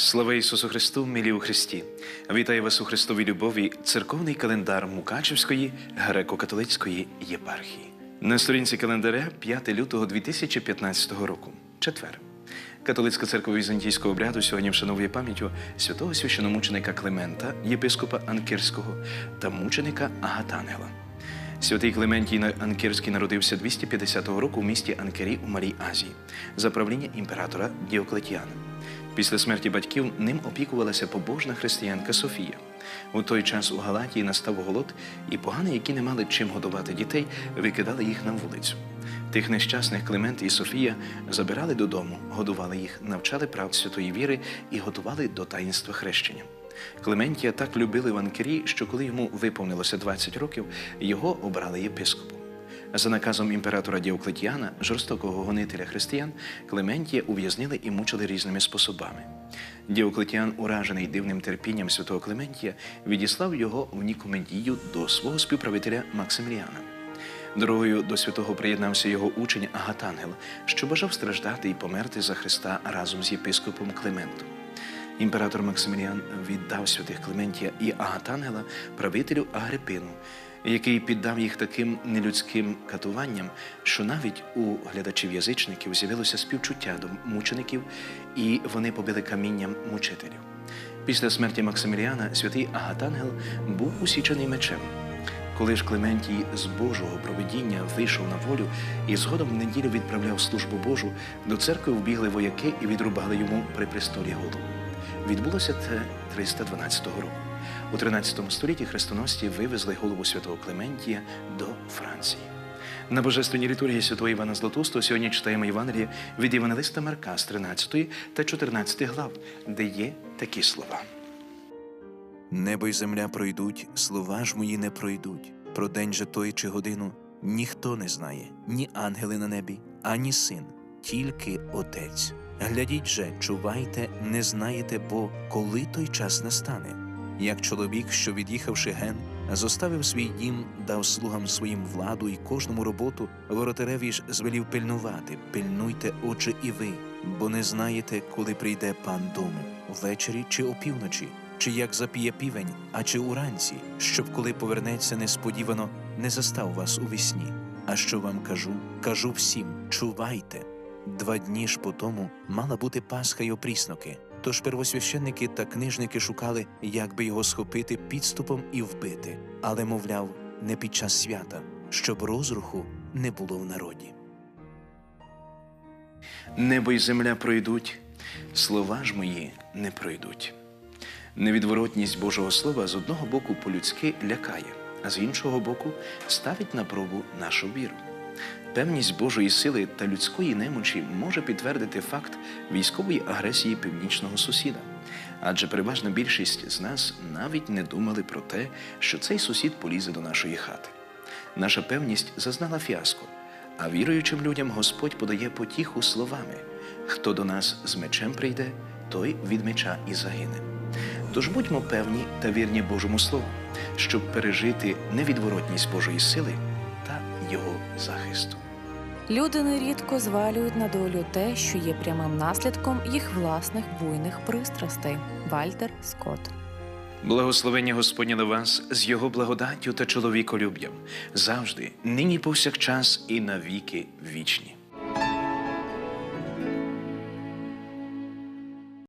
Слава Ісусу Христу, милі у Христі! Вітаю вас у Христовій любові, церковний календар Мукачевської греко-католицької єпархії. На сторінці календаря 5 лютого 2015 року, четвер. Католицька церква візантійського обряду сьогодні вшановує пам'яттю святого священомученика Климента, єпископа Анкерського та мученика Агатангела. Святий Клементій Анкерський народився 250 року в місті Анкері у Малій Азії за правління імператора Діоклетіана. Після смерті батьків ним опікувалася побожна християнка Софія. У той час у Галатії настав голод, і погани, які не мали чим годувати дітей, викидали їх на вулицю. Тих нещасних Климент і Софія забирали додому, годували їх, навчали прав святої віри і готували до таїнства хрещення. Клементія так любили в Анкері, що коли йому виповнилося 20 років, його обрали єпископом. За наказом імператора Діоклетіана, жорстокого гонителя християн, Клементія ув'язнили і мучили різними способами. Діоклетіан, уражений дивним терпінням святого Клементія, відіслав його в Нікомедію до свого співправителя Максиміліана. Дорогою до святого приєднався його учень Агатангел, що бажав страждати і померти за Христа разом з єпископом Клементом. Імператор Максиміліан віддав святих Клементія і Агатангела правителю Агрипину, який піддав їх таким нелюдським катуванням, що навіть у глядачів язичників з'явилося співчуття до мучеників, і вони побили камінням мучителів. Після смерті Максиміліана святий Агатангел був усічений мечем. Коли ж Клементій з Божого провидіння вийшов на волю і згодом в неділю відправляв службу Божу, до церкви вбігли вояки і відрубали йому при престолі голову. Відбулося це 312 року. У 13 столітті хрестоносці вивезли голову святого Клементія до Франції. На божественній літургії святого Івана Златоустого сьогодні читаємо Євангеліє від Євангелиста Марка з 13 та 14 глав, де є такі слова. Небо й земля пройдуть, слова ж мої не пройдуть. Про день же той чи годину ніхто не знає, ні ангели на небі, ані син, тільки Отець. Глядіть же, чувайте, не знаєте, бо коли той час настане. Як чоловік, що від'їхавши ген, зоставив свій дім, дав слугам своїм владу і кожному роботу, воротареві ж звелів пильнувати, пильнуйте очі і ви, бо не знаєте, коли прийде пан дому, ввечері чи опівночі, чи як запіє півень, а чи уранці, щоб коли повернеться несподівано, не застав вас у вісні. А що вам кажу? Кажу всім: чувайте. Два дні ж по тому мала бути Пасха й опрісноки. Тож первосвященники та книжники шукали, як би його схопити підступом і вбити, але, мовляв, не під час свята, щоб розруху не було в народі. Небо й земля пройдуть, слова ж мої не пройдуть. Невідворотність Божого Слова з одного боку по-людськи лякає, а з іншого боку ставить на пробу нашу віру. Певність Божої сили та людської немочі може підтвердити факт військової агресії північного сусіда. Адже переважна більшість з нас навіть не думали про те, що цей сусід полізе до нашої хати. Наша певність зазнала фіаско, а віруючим людям Господь подає потіху словами: хто до нас з мечем прийде, той від меча і загине. Тож будьмо певні та вірні Божому Слову, щоб пережити невідворотність Божої сили Його захисту. Люди нерідко звалюють на долю те, що є прямим наслідком їх власних буйних пристрастей. Вальтер Скотт. Благословення Господні на вас з Його благодаттю та чоловіколюб'ям завжди, нині повсякчас і навіки вічні.